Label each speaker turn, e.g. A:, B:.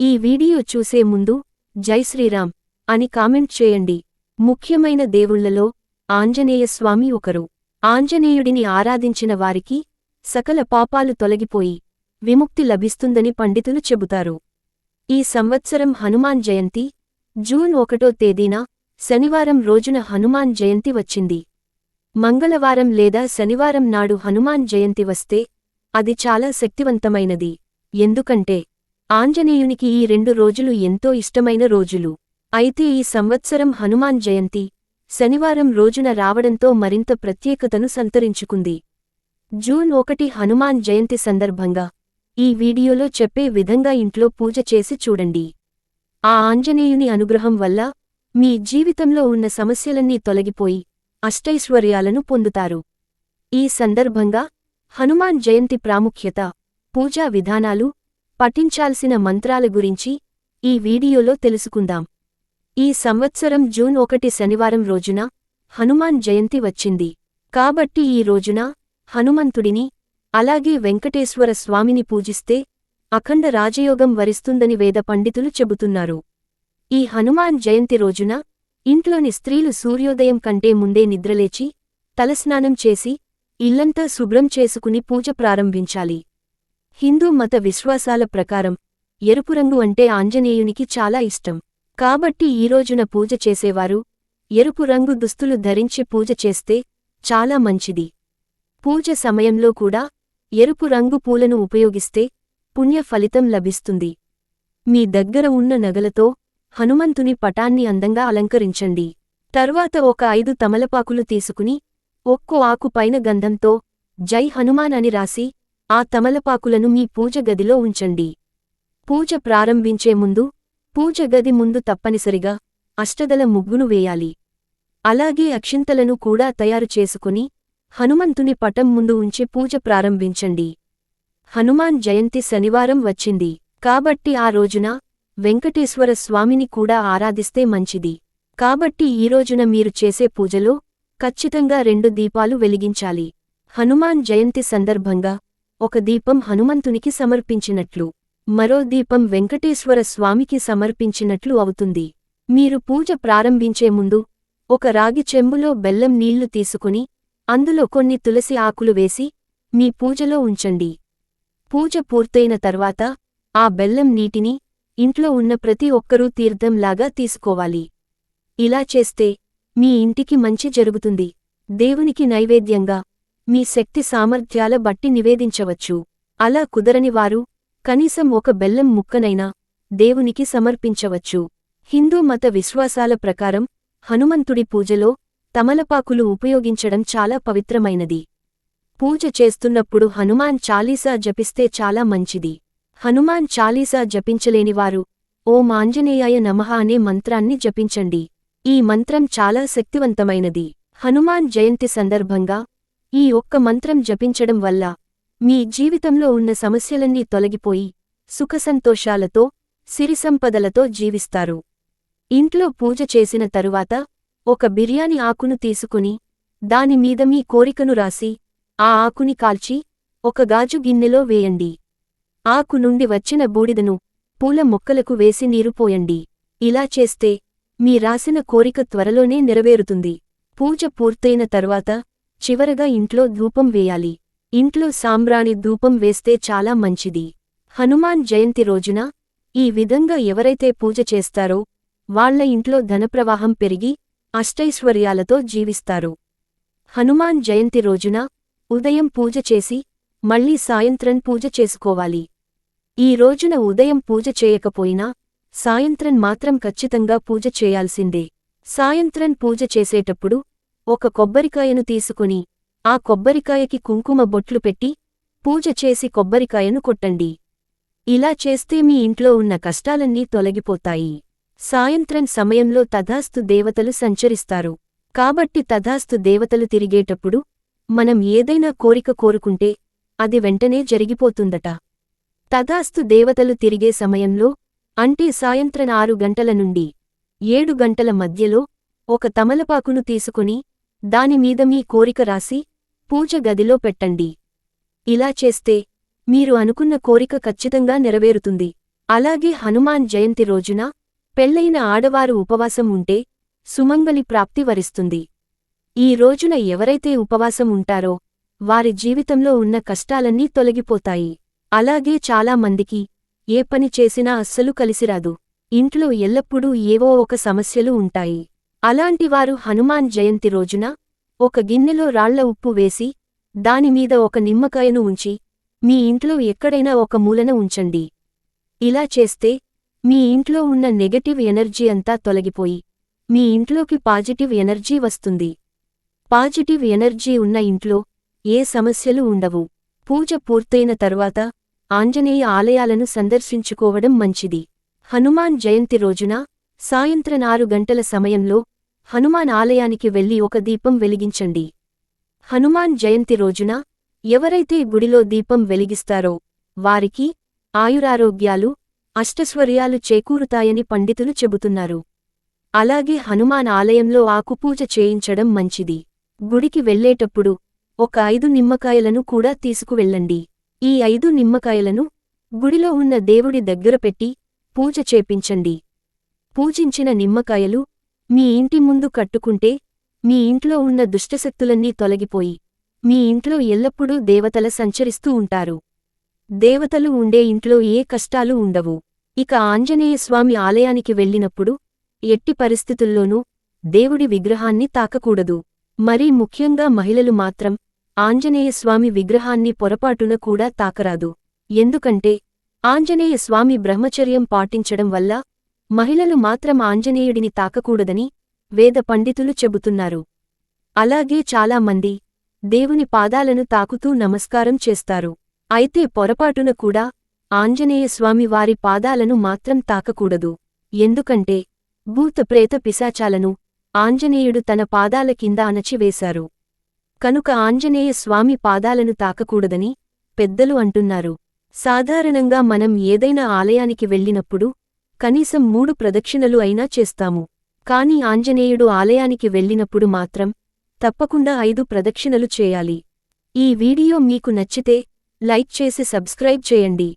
A: ఈ వీడియో చూసే ముందు జై శ్రీరామ్ అని కామెంట్ చేయండి. ముఖ్యమైన దేవుళ్ళలో ఆంజనేయ స్వామి ఒకరు. ఆంజనేయుడిని ఆరాధించిన వారికి సకల పాపాలు తొలగిపోయి విముక్తి లభిస్తుందని పండితులు చెబుతారు. ఈ సంవత్సరం హనుమాన్ జయంతి జూన్ ఒకటో తేదీన శనివారం రోజున హనుమాన్ జయంతి వచ్చింది. మంగళవారం లేదా శనివారం నాడు హనుమాన్ జయంతి వస్తే అది చాలా శక్తివంతమైనది. ఎందుకంటే ఆంజనేయునికి ఈ రెండు రోజులు ఎంతో ఇష్టమైన రోజులు. అయితే ఈ సంవత్సరం హనుమాన్ జయంతి. శనివారం రోజున రావడంతో మరింత ప్రత్యేకతను సంతరించుకుంది. జూన్ ఒకటి హనుమాన్ జయంతి సందర్భంగా. ఈ వీడియోలో చెప్పే విధంగా ఇంట్లో పూజ చేసి చూడండి. ఆ ఆంజనేయుని అనుగ్రహం వల్ల మీ జీవితంలో ఉన్న సమస్యలన్నీ తొలగిపోయి అష్టైశ్వర్యాలను పొందుతారు. ఈ సందర్భంగా హనుమాన్ జయంతి ప్రాముఖ్యత పూజా విధానాలు పఠించాల్సిన మంత్రాల గురించి ఈ వీడియోలో తెలుసుకుందాం. ఈ సంవత్సరం జూన్ ఒకటి శనివారం రోజున హనుమాన్ జయంతి వచ్చింది. కాబట్టి ఈ రోజున హనుమంతుడిని అలాగే వెంకటేశ్వర స్వామిని పూజిస్తే అఖండ రాజయోగం వరిస్తుందని వేద పండితులు చెబుతున్నారు. ఈ హనుమాన్ జయంతి రోజున ఇంట్లోని స్త్రీలు సూర్యోదయం కంటే ముందే నిద్రలేచి తలస్నానం చేసి ఇల్లంతా శుభ్రం చేసుకుని పూజ ప్రారంభించాలి. హిందూ మత విశ్వాసాల ప్రకారం ఎరుపు రంగు అంటే ఆంజనేయునికి చాలా ఇష్టం. కాబట్టి ఈ రోజున పూజ చేసేవారు ఎరుపు రంగు దుస్తులు ధరించి పూజ చేస్తే చాలా మంచిది. పూజ సమయంలో కూడా ఎరుపు రంగు పూలను ఉపయోగిస్తే పుణ్య ఫలితం లభిస్తుంది. మీ దగ్గర ఉన్న నగలతో హనుమంతుని పటాన్ని అందంగా అలంకరించండి. తర్వాత ఒక ఐదు తమలపాకులు తీసుకుని ఒక్కో ఆకు పైన గంధంతో జై హనుమాన్ అని రాసి ఆ తమలపాకులను మీ పూజ గదిలో ఉంచండి. పూజ ప్రారంభించే ముందు పూజ గది ముందు తప్పనిసరిగా అష్టదల ముగ్గును వేయాలి. అలాగే అక్షింతలను కూడా తయారు చేసుకుని హనుమంతుని పటం ముందు ఉంచి పూజ ప్రారంభించండి. హనుమాన్ జయంతి శనివారం వచ్చింది. కాబట్టి ఆ రోజున వెంకటేశ్వర స్వామిని కూడా ఆరాధిస్తే మంచిది. కాబట్టి ఈ రోజున మీరు చేసే పూజలో ఖచ్చితంగా రెండు దీపాలు వెలిగించాలి. హనుమాన్ జయంతి సందర్భంగా ఒక దీపం హనుమంతునికి సమర్పించినట్లు మరో దీపం వెంకటేశ్వర స్వామికి సమర్పించినట్లు అవుతుంది. మీరు పూజ ప్రారంభించే ముందు ఒక రాగి చెంబులో బెల్లం నీళ్ళు తీసుకుని అందులో కొన్ని తులసి ఆకులు వేసి మీ పూజలో ఉంచండి. పూజ పూర్తయిన తర్వాత ఆ బెల్లం నీటిని ఇంట్లో ఉన్న ప్రతి ఒక్కరూ తీర్థంలాగా తీసుకోవాలి. ఇలా చేస్తే మీ ఇంటికి మంచి జరుగుతుంది. దేవునికి నైవేద్యంగా మీ శక్తి సామర్థ్యాల బట్టి నివేదించవచ్చు. అలా కుదరనివారు కనీసం ఒక బెల్లం ముక్కనైనా దేవునికి సమర్పించవచ్చు. హిందూ మత విశ్వాసాల ప్రకారం హనుమంతుడి పూజలో తమలపాకులు ఉపయోగించడం చాలా పవిత్రమైనది. పూజ చేస్తున్నప్పుడు హనుమాన్ చాలీసా జపిస్తే చాలా మంచిది. హనుమాన్ చాలీసా జపించలేనివారు ఓ మాంజనేయాయ నమః అనే మంత్రాన్ని జపించండి. ఈ మంత్రం చాలా శక్తివంతమైనది. హనుమాన్ జయంతి సందర్భంగా ఈ ఒక్క మంత్రం జపించడం వల్ల మీ జీవితంలో ఉన్న సమస్యలన్నీ తొలగిపోయి సుఖసంతోషాలతో సిరిసంపదలతో జీవిస్తారు. ఇంట్లో పూజ చేసిన తరువాత ఒక బిర్యానీ ఆకును తీసుకుని దానిమీద మీ కోరికను రాసి ఆ ఆకుని కాల్చి ఒక గాజు గిన్నెలో వేయండి. ఆకు నుండి వచ్చిన బూడిదను పూల మొక్కలకు వేసి నీరు పోయండి. ఇలా చేస్తే మీ రాసిన కోరిక త్వరలోనే నెరవేరుతుంది. పూజ పూర్తయిన తర్వాత చివరగా ఇంట్లో ధూపం వేయాలి. ఇంట్లో సాంబ్రాణి ధూపం వేస్తే చాలా మంచిది. హనుమాన్ జయంతి రోజున ఈ విధంగా ఎవరైతే పూజ చేస్తారో వాళ్ళ ఇంట్లో ధనప్రవాహం పెరిగి అష్టైశ్వర్యాలతో జీవిస్తారు. హనుమాన్ జయంతి రోజున ఉదయం పూజ చేసి మళ్ళీ సాయంత్రం పూజ చేసుకోవాలి. ఈ రోజున ఉదయం పూజ చేయకపోయినా సాయంత్రం మాత్రం ఖచ్చితంగా పూజ చేయాల్సిందే. సాయంత్రం పూజ చేసేటప్పుడు ఒక కొబ్బరికాయను తీసుకుని ఆ కొబ్బరికాయకి కుంకుమ బొట్లు పెట్టి పూజ చేసి కొబ్బరికాయను కొట్టండి. ఇలా చేస్తే మీ ఇంట్లో ఉన్న కష్టాలన్నీ తొలగిపోతాయి. సాయంత్రం సమయంలో తథాస్తు దేవతలు సంచరిస్తారు. కాబట్టి తథాస్తు దేవతలు తిరిగేటప్పుడు మనం ఏదైనా కోరిక కోరుకుంటే అది వెంటనే జరిగిపోతుందట. తథాస్తు దేవతలు తిరిగే సమయంలో అంటే సాయంత్రం ఆరు గంటల నుండి ఏడు గంటల మధ్యలో ఒక తమలపాకును తీసుకుని దానిమీద మీ కోరిక రాసి పూజ గదిలో పెట్టండి. ఇలా చేస్తే మీరు అనుకున్న కోరిక ఖచ్చితంగా నెరవేరుతుంది. అలాగే హనుమాన్ జయంతి రోజున పెళ్ళైన ఆడవారు ఉపవాసం ఉంటే సుమంగలి ప్రాప్తి వరిస్తుంది. ఈ రోజున ఎవరైతే ఉపవాసం ఉంటారో వారి జీవితంలో ఉన్న కష్టాలన్నీ తొలగిపోతాయి. అలాగే చాలా మందికి ఏ పని చేసినా అస్సలు కలిసిరాదు. ఇంట్లో ఎల్లప్పుడూ ఏవో ఒక సమస్యలు ఉంటాయి. అలాంటివారు హనుమాన్ జయంతి రోజున ఒక గిన్నెలో రాళ్ళ ఉప్పు వేసి దానిమీద ఒక నిమ్మకాయను ఉంచి మీ ఇంట్లో ఎక్కడైనా ఒక మూలన ఉంచండి ఇలా చేస్తే మీ ఇంట్లో ఉన్న నెగటివ్ ఎనర్జీ అంతా తొలగిపోయి మీ ఇంట్లోకి పాజిటివ్ ఎనర్జీ వస్తుంది. పాజిటివ్ ఎనర్జీ ఉన్న ఇంట్లో ఏ సమస్యలు ఉండవు. పూజ పూర్తయిన తర్వాత ఆంజనేయ ఆలయాలను సందర్శించుకోవడం మంచిది. హనుమాన్ జయంతి రోజున సాయంత్రం ఆరు గంటల సమయంలో హనుమాన్ ఆలయానికి వెళ్ళి ఒక దీపం వెలిగించండి. హనుమాన్ జయంతి రోజున ఎవరైతే గుడిలో దీపం వెలిగిస్తారో వారికి ఆయురారోగ్యాలు అష్టస్వర్యాలు చేకూరుతాయని పండితులు చెబుతున్నారు. అలాగే హనుమాన్ ఆలయంలో ఆకుపూజ చేయించడం మంచిది. గుడికి వెళ్ళేటప్పుడు ఒక ఐదు నిమ్మకాయలను కూడా తీసుకువెళ్ళండి. ఈ ఐదు నిమ్మకాయలను గుడిలో ఉన్న దేవుడి దగ్గర పెట్టి పూజ చేపించండి. పూజించిన నిమ్మకాయలు మీ ఇంటి ముందు కట్టుకుంటే మీ ఇంట్లో ఉన్న దుష్టశక్తులన్నీ తొలగిపోయి మీ ఇంట్లో ఎల్లప్పుడూ దేవతల సంచరిస్తూ ఉంటారు. దేవతలు ఉండే ఇంట్లో ఏ కష్టాలు ఉండవు. ఇక ఆంజనేయస్వామి ఆలయానికి వెళ్ళినప్పుడు ఎట్టి పరిస్థితుల్లోనూ దేవుడి విగ్రహాన్ని తాకకూడదు. మరీ ముఖ్యంగా మహిళలు మాత్రం ఆంజనేయస్వామి విగ్రహాన్ని పొరపాటున కూడా తాకరాదు. ఎందుకంటే ఆంజనేయస్వామి బ్రహ్మచర్యం పాటించడం వల్ల మహిళలు మాత్రం ఆంజనేయుడిని తాకకూడదని వేద పండితులు చెబుతున్నారు. అలాగే చాలామంది దేవుని పాదాలను తాకుతూ నమస్కారం చేస్తారు. అయితే పొరపాటున కూడా ఆంజనేయస్వామి వారి పాదాలను మాత్రం తాకకూడదు. ఎందుకంటే భూత ప్రేత పిశాచాలను ఆంజనేయుడు తన పాదాల కింద అణచివేశారు. కనుక ఆంజనేయ స్వామి పాదాలను తాకకూడదని పెద్దలు అంటున్నారు. సాధారణంగా మనం ఏదైనా ఆలయానికి వెళ్ళినప్పుడు కనీసం మూడు ప్రదక్షిణలు అయినా చేస్తాము. కాని ఆంజనేయుడు ఆలయానికి వెళ్ళినప్పుడు మాత్రం తప్పకుండా ఐదు ప్రదక్షిణలు చేయాలి. ఈ వీడియో మీకు నచ్చితే లైక్ చేసి సబ్స్క్రైబ్ చేయండి.